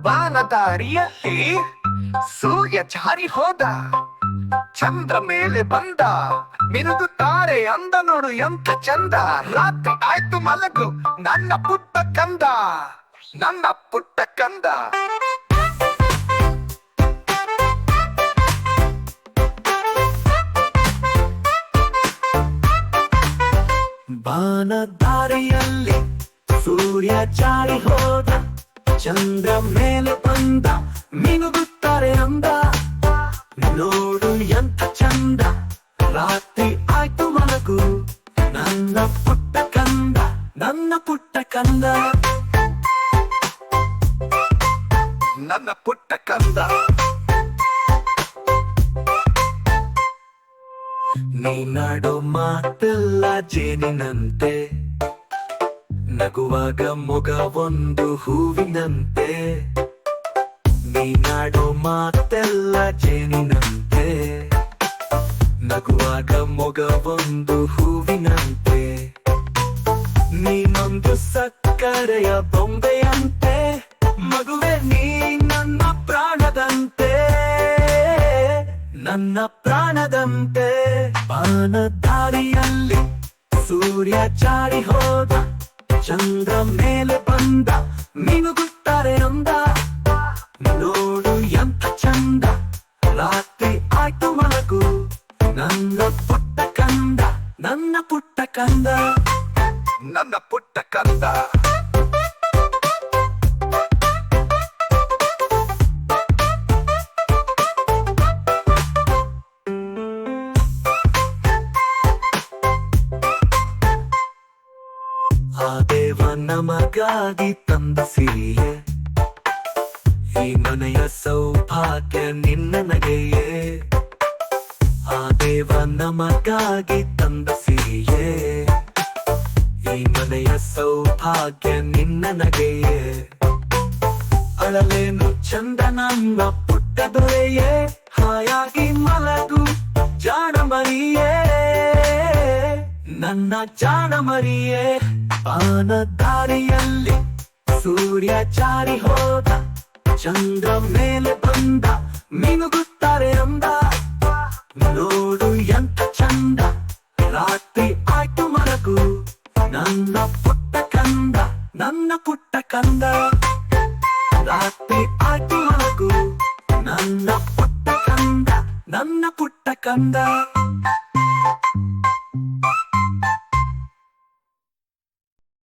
ಬಾನದಾರಿಯಲ್ಲಿ ಸೂರ್ಯ ಚಾರಿ ಹೋದ. ಚಂದ್ರ ಮೇಲೆ ಬಂದ. ಮಿನುಗು ತಾರೆ ಅಂದ ನೋಡು ಎಂತ ಚಂದ. ರಾತ್ರಿ ಆಯ್ತು ಮಲಗು, ನನ್ನ ಪುಟ್ಟ ಕಂದ. ನನ್ನ ಪುಟ್ಟ ಕಂದ. ಬಾನದಾರಿಯಲ್ಲಿ ಸೂರ್ಯ ಚಾರಿ ಹೋದ. ಚಂದ್ರ ಮೇಲೆ ಬಂದ ಮಿನುಗುತ್ತಾರೆ ಅಂದ. ನೋಡು ಎಂತ ಚಂದ, ರಾತ್ರಿ ಆಯ್ತು ಮಲಗು. ನನ್ನ ಪುಟ್ಟ ಕಂದ, ನನ್ನ ಪುಟ್ಟ ಕಂದ. ನನ್ನ ಪುಟ್ಟ ಕಂದ. ನೀನಾಡೋ ಮಾತೆಲ್ಲ ಜೇನಿನಂತೆ. ನಗುವಾಗ ಮೊಗ ಒಂದು ಹೂವಿನಂತೆ. ನೀನಾಡೋ ಮಾತೆಲ್ಲ ಜೇನಿನಂತೆ. ನಗುವಾಗ ಮೊಗ ಒಂದು ಹೂವಿನಂತೆ. ನೀನೊಂದು ಸಕ್ಕರೆಯ ಬೊಂಬೆಯಂತೆ. ಮಗುವೆ ನೀ ನನ್ನ ಪ್ರಾಣದಂತೆ. ನನ್ನ ಪ್ರಾಣದಂತೆ. ಬಾನದಾರಿಯಲ್ಲಿ ಸೂರ್ಯ ಚಾರಿ ಹೋದ ಚಂದ್ರ ಮೇಲೆ ಬಂದ ಮಿನುಗುತ್ತಾರೆ ಅಂದ ನೋಡು ಎಂತ ಚಂದ ರಾತ್ರಿ ಆಯ್ತು ಮಲಗು ನನ್ನ ಪುಟ್ಟ ಕಂದ ನನ್ನ ಪುಟ್ಟ ಕಂದ ನನ್ನ ಪುಟ್ಟ ಕಂದ ಆ ದೇವ ನಮಗಾಗಿ ತಂದ ಸಿರಿಯೇ ಈ ಮನೆಯ ಸೌಭಾಗ್ಯ ನಿನ್ನ ನಗೆಯೇ. ಆ ದೇವ ನಮಗಾಗಿ ತಂದ ಸಿರಿಯೇ ಈ ಮನೆಯ ಸೌಭಾಗ್ಯ ನಿನ್ನ ನಗೆಯೇ. ಅಳಲೇನು ಚಂದ ನಮ್ಮ ಪುಟ್ಟ ದೊರೆಯೇ. ಹಾಯಾಗಿ ಮಲಗು ಜಾಣ ಮರಿಯೇ ನನ್ನ ಚಾಣ ಮರಿಯೇ ಬಾನದಾರಿಯಲ್ಲಿ ಸೂರ್ಯ ಚಾರಿ ಹೋದ, ಚಂದ್ರ ಮೇಲೆ ಬಂದ, ಮಿನುಗುತ್ತಾರೆ ಅಂದ. ನೋಡು ಎಂತ ಚಂದ, ರಾತ್ರಿ ಆಯ್ತು ಮರಗು ನನ್ನ ಪುಟ್ಟ ಕಂದ, ನನ್ನ ಪುಟ್ಟ ಕಂದ. ರಾತ್ರಿ ಆಯ್ತು ಮರಗು ನನ್ನ ಪುಟ್ಟ ಕಂದ, ನನ್ನ ಪುಟ್ಟ ಕಂದ.